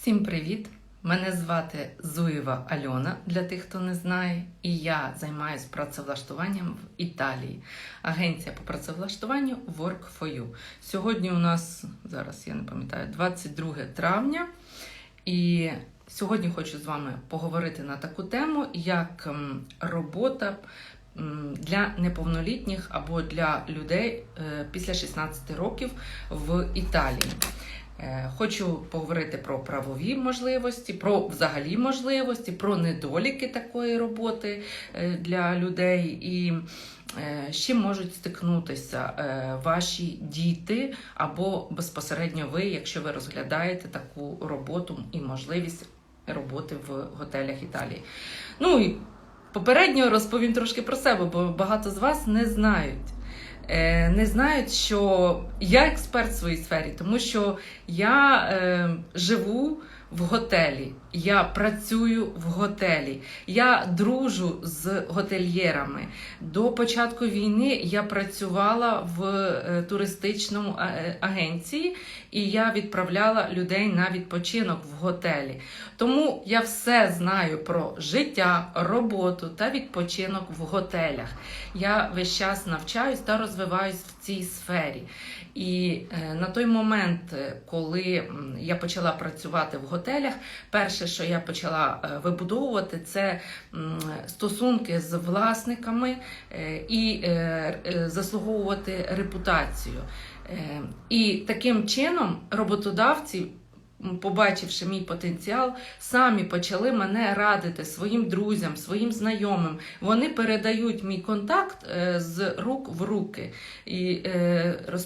Всім привіт! Мене звати Зуєва Альона, для тих, хто не знає, і я займаюся працевлаштуванням в Італії. Агенція по працевлаштуванню Work for You. Сьогодні у нас, зараз я не пам'ятаю, 22 травня. І сьогодні хочу з вами поговорити на таку тему, як ем, робота для неповнолітніх або для людей е, після 16 років в Італії. Е, Хочу поговорити про правові можливості, про взагалі можливості, про недоліки такої роботи е, для людей і е, з чим можуть стикнутися ваші діти або безпосередньо ви, якщо ви розглядаєте таку роботу і можливість роботи в готелях Італії. Ну і попередньо розповім трошки про себе, бо багато з вас не знають. Е, Не знають, що я експерт в своїй сфері, тому що я е, живу в готелі, я працюю в готелі, я дружу з готельєрами. До початку війни я працювала в е, туристичному е, агенції і я відправляла людей на відпочинок в готелі. Тому я все знаю про життя, роботу та відпочинок в готелях. Я весь час навчаюсь та розвиваюсь в цій сфері. І е, на той момент, коли я почала працювати в готелях, перше, що я почала е, вибудовувати, це стосунки з власниками е, і е, заслуговувати репутацію. І таким чином роботодавці. Побачивши мій потенціал, самі почали мене радити своїм друзям, своїм знайомим. Вони передають мій контакт з рук в руки і